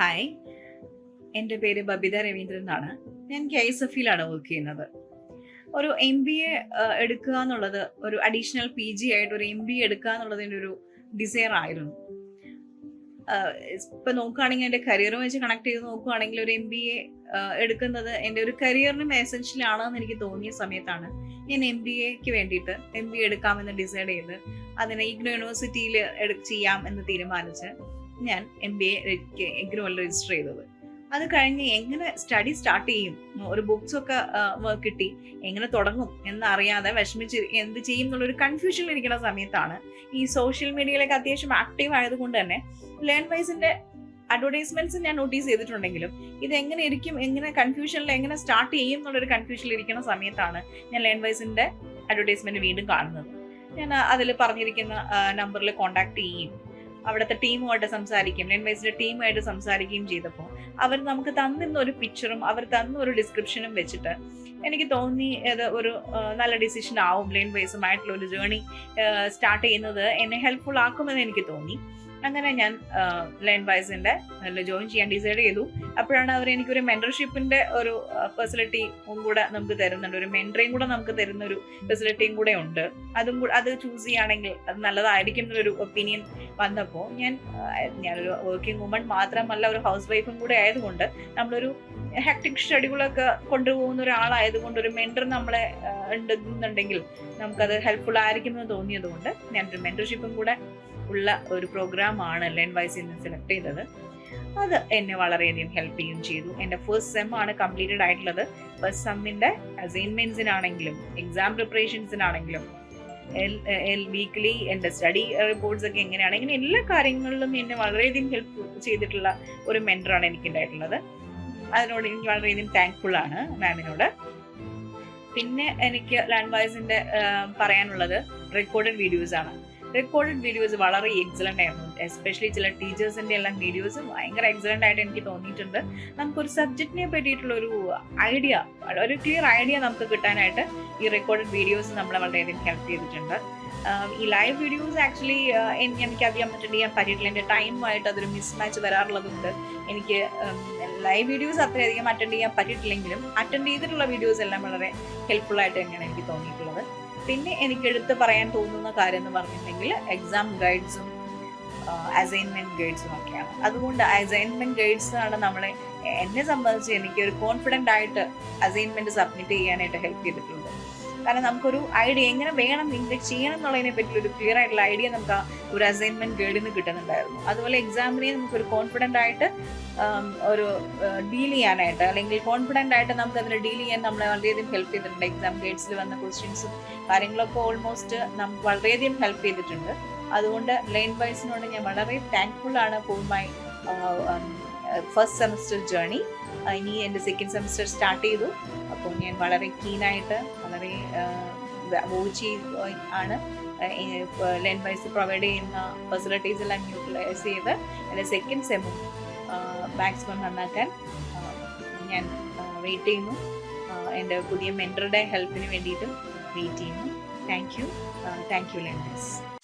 Hi എന്റെ പേര് ബബിത രവീന്ദ്രൻ എന്നാണ്. ഞാൻ കെ എസ് എഫിലാണ് വർക്ക് ചെയ്യുന്നത്. ഒരു എം ബി എ എടുക്കുക എന്നുള്ളത് ഒരു അഡീഷണൽ പി ജി ആയിട്ട് ഒരു എം ബി എ എടുക്കുക എന്നുള്ളതിന്റെ ഒരു ഡിസയർ ആയിരുന്നു. ഇപ്പം നോക്കുകയാണെങ്കിൽ എന്റെ കരിയറും വെച്ച് കണക്ട് ചെയ്ത് നോക്കുകയാണെങ്കിൽ ഒരു എം ബി എ എടുക്കുന്നത് എന്റെ ഒരു കരിയറിനും എസെൻഷ്യൽ ആണെന്ന് എനിക്ക് തോന്നിയ സമയത്താണ് ഞാൻ എം ബി എക്ക് വേണ്ടിയിട്ട് എം ബി എ എടുക്കാമെന്ന് ഡിസൈഡ് ചെയ്ത് അതിനെ ഇഗ്നോ യൂണിവേഴ്സിറ്റിയിൽ ചെയ്യാം എന്ന് തീരുമാനിച്ച് ഞാൻ എം ബി എ ഇഗ്നോയിൽ രജിസ്റ്റർ ചെയ്തത്. അത് കഴിഞ്ഞ് എങ്ങനെ സ്റ്റഡി സ്റ്റാർട്ട് ചെയ്യും? ഒരു ബുക്സ് ഒക്കെ കിട്ടി. എങ്ങനെ തുടങ്ങും? എന്നറിയാതെ വിഷമിച്ച് എന്ത് ചെയ്യും എന്നുള്ളൊരു കൺഫ്യൂഷനിൽ ഇരിക്കുന്ന സമയത്താണ് ഈ സോഷ്യൽ മീഡിയയിലൊക്കെ അത്യാവശ്യം ആക്റ്റീവ് ആയതുകൊണ്ട് തന്നെ ലേൺ വൈസിന്റെ അഡ്വർടൈസ്മെന്റ്സ് ഞാൻ നോട്ടീസ് ചെയ്തിട്ടുണ്ടെങ്കിലും ഇത് എങ്ങനെ ഇരിക്കും? എങ്ങനെ കൺഫ്യൂഷനിൽ എങ്ങനെ സ്റ്റാർട്ട് ചെയ്യും എന്നുള്ളൊരു കൺഫ്യൂഷനിൽ ഇരിക്കുന്ന സമയത്താണ് ഞാൻ ലേൺ വൈസിന്റെ അഡ്വർടൈസ്മെന്റ് വീണ്ടും കാണുന്നത്. ഞാൻ അതിൽ പറഞ്ഞിരിക്കുന്ന നമ്പറിൽ കോൺടാക്ട് ചെയ്യും. അവിടുത്തെ ടീമുമായിട്ട് സംസാരിക്കും. ലേൺ വൈസിന്റെ ടീമുമായിട്ട് സംസാരിക്കുകയും ചെയ്തപ്പോൾ അവർ നമുക്ക് തന്നിരുന്ന ഒരു പിക്ചറും അവർ തന്ന ഒരു ഡിസ്ക്രിപ്ഷനും വെച്ചിട്ട് എനിക്ക് തോന്നി ഇത് ഒരു നല്ല ഡിസിഷൻ ആവും. ലേൺ വൈസുമായിട്ടുള്ള ഒരു ജേണി സ്റ്റാർട്ട് ചെയ്യുന്നത് എന്നെ ഹെൽപ്ഫുൾ ആക്കുമെന്ന് എനിക്ക് തോന്നി. അങ്ങനെ ഞാൻ ലൈൻ വൈസിന്റെ ജോയിൻ ചെയ്യാൻ ഡിസൈഡ് ചെയ്തു. അപ്പോഴാണ് അവർ എനിക്ക് ഒരു മെന്റർഷിപ്പിന്റെ ഒരു ഫെസിലിറ്റിയും കൂടെ നമുക്ക് തരുന്നുണ്ട്. ഒരു മെന്ററിയും കൂടെ നമുക്ക് തരുന്ന ഒരു ഫെസിലിറ്റിയും കൂടെ ഉണ്ട്. അതും കൂടെ അത് ചൂസ് ചെയ്യുകയാണെങ്കിൽ അത് നല്ലതായിരിക്കും എന്നൊരു ഒപ്പീനിയൻ വന്നപ്പോൾ ഞാൻ ഞാനൊരു വർക്കിംഗ് വുമൺ മാത്രമല്ല ഒരു ഹൗസ് വൈഫും കൂടെ ആയതുകൊണ്ട് നമ്മളൊരു ഹെക്ടിക് ഷെഡ്യൂളൊക്കെ കൊണ്ടുപോകുന്ന ഒരാളായതുകൊണ്ട് ഒരു മെന്റർ നമ്മളെ ഉണ്ടെന്നുണ്ടെങ്കിൽ നമുക്കത് ഹെൽപ്ഫുൾ ആയിരിക്കും എന്ന് തോന്നിയതുകൊണ്ട് ഞാനൊരു മെന്റർഷിപ്പും കൂടെ ഉള്ള ഒരു പ്രോഗ്രാമാണ് ലേൺ വൈസ് ഇന്ന് സെലക്ട് ചെയ്തത്. അത് എന്നെ വളരെയധികം ഹെൽപ്പ് ചെയ്യുകയും ചെയ്തു. എന്റെ ഫസ്റ്റ് സെം ആണ് കംപ്ലീറ്റഡ് ആയിട്ടുള്ളത്. ഫസ്റ്റ് സെമ്മിന്റെ അസൈൻമെന്റ്സിനാണെങ്കിലും എക്സാം പ്രിപ്പറേഷൻസിനാണെങ്കിലും വീക്ക്ലി എന്റെ സ്റ്റഡി റിപ്പോർട്ട്സ് ഒക്കെ എങ്ങനെയാണ് ഇങ്ങനെ എല്ലാ കാര്യങ്ങളിലും എന്നെ വളരെയധികം ഹെൽപ്പ് ചെയ്തിട്ടുള്ള ഒരു മെന്ററാണ് എനിക്കുണ്ടായിട്ടുള്ളത്. അതിനോട് എനിക്ക് വളരെയധികം താങ്ക്ഫുൾ ആണ് മാമിനോട് പിന്നെ എനിക്ക് ലാൻഡ് വൈസിന്റെ പറയാനുള്ളത് റെക്കോർഡഡ് വീഡിയോസ് ആണ്. റെക്കോർഡഡ് വീഡിയോസ് വളരെ എക്സലന്റ് ആയിരുന്നു. എസ്പെഷ്യലി ചില ടീച്ചേഴ്സിന്റെ എല്ലാം വീഡിയോസ് ഭയങ്കര എക്സലന്റ് ആയിട്ട് എനിക്ക് തോന്നിയിട്ടുണ്ട്. നമുക്കൊരു സബ്ജക്റ്റിനെ പറ്റിയിട്ടുള്ള ഒരു ഐഡിയ ഒരു ക്ലിയർ ഐഡിയ നമുക്ക് കിട്ടാനായിട്ട് ഈ റെക്കോർഡഡ് വീഡിയോസ് നമ്മളെ വളരെയധികം ഹെൽപ്പ് ചെയ്തിട്ടുണ്ട്. ഈ ലൈവ് വീഡിയോസ് ആക്ച്വലി എനിക്ക് അധികം അറ്റൻഡ് ചെയ്യാൻ പറ്റിയിട്ടില്ല. എന്റെ ടൈമുമായിട്ട് അതൊരു മിസ്മാച്ച് വരാറുള്ളതുകൊണ്ട് എനിക്ക് ലൈവ് വീഡിയോസ് അത്രയധികം അറ്റൻഡ് ചെയ്യാൻ പറ്റിയിട്ടില്ലെങ്കിലും അറ്റൻഡ് ചെയ്തിട്ടുള്ള വീഡിയോസ് എല്ലാം വളരെ ഹെൽപ്ഫുൾ ആയിട്ട് തന്നെയാണ് എനിക്ക് തോന്നിയിട്ടുള്ളത്. പിന്നെ എനിക്ക് എടുത്ത് പറയാൻ തോന്നുന്ന കാര്യം എന്ന് പറഞ്ഞിട്ടുണ്ടെങ്കിൽ എക്സാം ഗൈഡ്സും അസൈൻമെന്റ് ഗൈഡ്സും ഒക്കെയാണ്. അതുകൊണ്ട് അസൈൻമെന്റ് ഗൈഡ്സ് ആണ് നമ്മളെ എന്നെ സംബന്ധിച്ച് എനിക്ക് ഒരു കോൺഫിഡന്റ് ആയിട്ട് അസൈൻമെന്റ് സബ്മിറ്റ് ചെയ്യാനായിട്ട് ഹെൽപ്പ് ചെയ്തിട്ടുള്ളത് കാരണം നമുക്കൊരു ഐഡിയ എങ്ങനെ വേണം എങ്ങനെ ചെയ്യണം എന്നുള്ളതിനെ ഒരു ക്ലിയർ ആയിട്ടുള്ള ഐഡിയ നമുക്ക് ആ ഒരു അസൈൻമെന്റ് ഗൈഡിൽ നിന്ന് കിട്ടുന്നുണ്ടായിരുന്നു. അതുപോലെ എക്സാമിനെ നമുക്കൊരു കോൺഫിഡന്റ് ആയിട്ട് ഒരു ഡീൽ ചെയ്യാനായിട്ട് അല്ലെങ്കിൽ കോൺഫിഡന്റ് ആയിട്ട് നമുക്ക് അതിനെ ഡീൽ ചെയ്യാൻ നമ്മളെ വളരെയധികം ഹെൽപ്പ് ചെയ്തിട്ടുണ്ട്. എക്സാം ഗൈഡ്സിൽ വന്ന ക്വസ്റ്റ്യൻസും കാര്യങ്ങളൊക്കെ ഓൾമോസ്റ്റ് നമുക്ക് വളരെയധികം ഹെൽപ്പ് ചെയ്തിട്ടുണ്ട്. അതുകൊണ്ട് ലൈൻ വൈസിനോട് ഞാൻ വളരെ താങ്ക്ഫുൾ ആണ് for my first semester journey ഇനി എന്റെ സെക്കൻഡ് സെമസ്റ്റർ സ്റ്റാർട്ട് ചെയ്തു. അപ്പോൾ ഞാൻ വളരെ കീനായിട്ട് വളരെ വോച്ച് ആണ്. ലെൻ വൈസ് പ്രൊവൈഡ് ചെയ്യുന്ന ഫെസിലിറ്റീസ് എല്ലാം യൂട്ടിലൈസ് ചെയ്ത് എന്റെ സെക്കൻഡ് സെമും മാക്സിമം നന്നാക്കാൻ ആ, ഞാൻ വെയിറ്റ് ചെയ്യുന്നു. എന്റെ പുതിയ മെന്ററുടെ ഹെൽപ്പിന് വേണ്ടിയിട്ടും വെയിറ്റ് ചെയ്യുന്നു. Thank you thank you Lenwise